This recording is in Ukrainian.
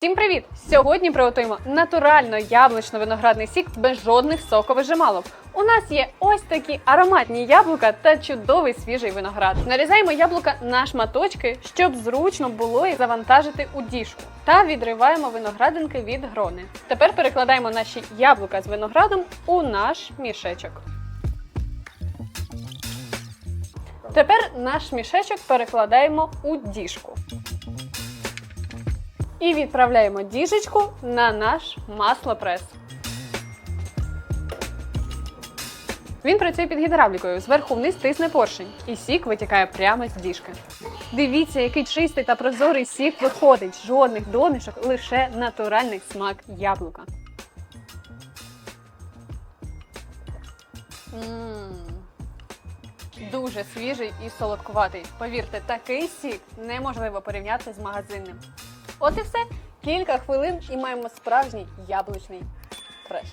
Всім привіт! Сьогодні приготуємо натурально яблучно-виноградний сік без жодних соковижималок. У нас є ось такі ароматні яблука та чудовий свіжий виноград. Нарізаємо яблука на шматочки, щоб зручно було їх завантажити у діжку. Та відриваємо виноградинки від грони. Тепер перекладаємо наші яблука з виноградом у наш мішечок. Тепер наш мішечок перекладаємо у діжку. І відправляємо діжечку на наш маслопрес. Він працює під гідравлікою, зверху вниз тисне поршень, і сік витікає прямо з діжки. Дивіться, який чистий та прозорий сік виходить. Жодних домішок, лише натуральний смак яблука. Мм. Дуже свіжий і солодкуватий. Повірте, такий сік неможливо порівняти з магазинним. От і все. Кілька хвилин і маємо справжній яблучний фреш.